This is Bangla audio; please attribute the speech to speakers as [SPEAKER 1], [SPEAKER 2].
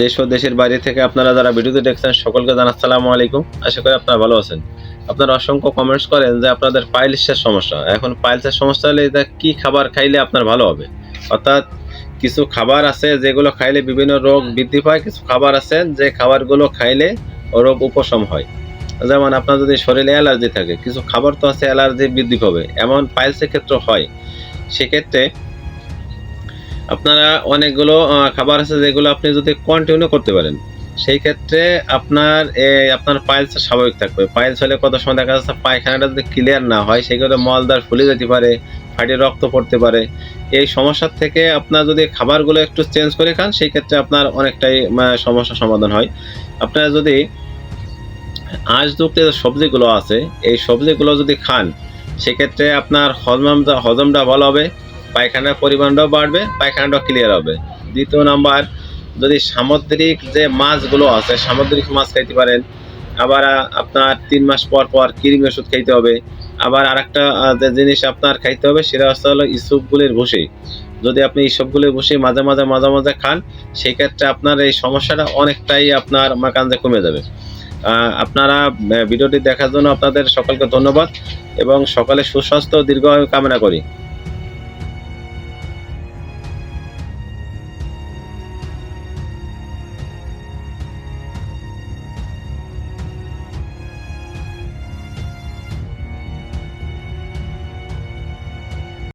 [SPEAKER 1] দেশ ও দেশের বাইরে থেকে আপনারা যারা ভিডিওতে দেখছেন সকলকে জানাই আসসালামু আলাইকুম। আশা করি আপনারা ভালো আছেন। আপনারা অসংখ্য কমেন্টস করেন যে আপনাদের পাইলসের সমস্যা। এখন পাইলসের সমস্যা হলে এটা কী খাবার খাইলে আপনার ভালো হবে? অর্থাৎ কিছু খাবার আছে যেগুলো খাইলে বিভিন্ন রোগ বৃদ্ধি পায় কিছু খাবার আছে যে খাবারগুলো খাইলে রোগ উপশম হয়। যেমন আপনার যদি শরীরে অ্যালার্জি থাকে কিছু খাবার তো আছে অ্যালার্জি বৃদ্ধি পাবে। এমন পাইলসের ক্ষেত্রে হয়। সেক্ষেত্রে আপনারা অনেকগুলো খাবার আছে যেগুলো আপনি যদি কন্টিনিউ করতে পারেন সেই ক্ষেত্রে আপনার আপনার পাইলস স্বাভাবিক থাকবে। পাইলস হলে কত সময় দেখা যাচ্ছে পায়খানাটা যদি ক্লিয়ার না হয় সেক্ষেত্রে মলদার ফুলে যেতে পারে ফাটে রক্ত পড়তে পারে। এই সমস্যার থেকে আপনার যদি খাবারগুলো একটু চেঞ্জ করে খান সেই ক্ষেত্রে আপনার অনেকটাই আহ, সমস্যার সমাধান হয়। আপনারা যদি আঁশযুক্ত যে সবজিগুলো আছে এই সবজিগুলো যদি খান সেক্ষেত্রে আপনার হজমটা হজমটা ভালো হবে। পায়খানার পরিমাণটাও বাড়বে, পায়খানাটাও ক্লিয়ার হবে। দ্বিতীয় নাম্বার, যদি সামুদ্রিক যে মাছগুলো আছে, সামুদ্রিক মাছ খাইতে পারেন, আবার আপনার তিন মাস পর পর কৃমি ওষুধ খাইতে হবে, আবার আরেকটা যে জিনিস আপনার খাইতে হবে, সেটা হচ্ছে হলো ইসুপগুলির ভুসি। যদি আপনি ইসবগুলির ভুসি মাঝে মাঝে মাঝে মাঝে খান সেই ক্ষেত্রে আপনার এই সমস্যাটা অনেকটাই আপনার মাকাঞ্জে কমে যাবে। আপনারা ভিডিওটি দেখার জন্য আপনাদের সকলকে ধন্যবাদ, এবং সকালে সুস্বাস্থ্য দীর্ঘায়ু কামনা করি।